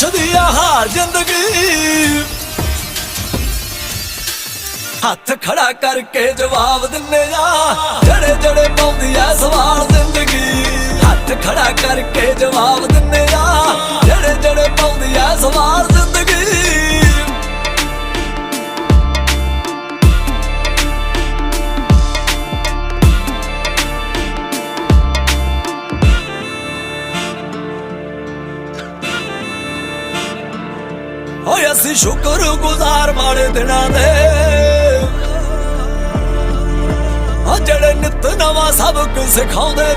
ਹਾਰ ਜ਼ਿੰਦਗੀ। ਹੱਥ ਖੜਾ ਕਰਕੇ ਜਵਾਬ ਦਿੰਨੇ ਆ ਜੜੇ ਜੜੇ ਪਾਉਂਦੀ ਐ ਸਵਾਲ ਜ਼ਿੰਦਗੀ। ਹੱਥ ਖੜਾ ਕਰਕੇ ਜਵਾਬ ਦਿੰਨੇ ਆ ਓਏ ਅਸੀਂ ਸ਼ੁਕਰ ਗੁਜ਼ਾਰ ਮਾੜੇ ਦਿਨਾਂ ਦੇ। ਆ ਜਿਹੜੇ ਨਿਤ ਨਵਾਂ ਸਬਕ ਸਿਖਾਉਂਦੇ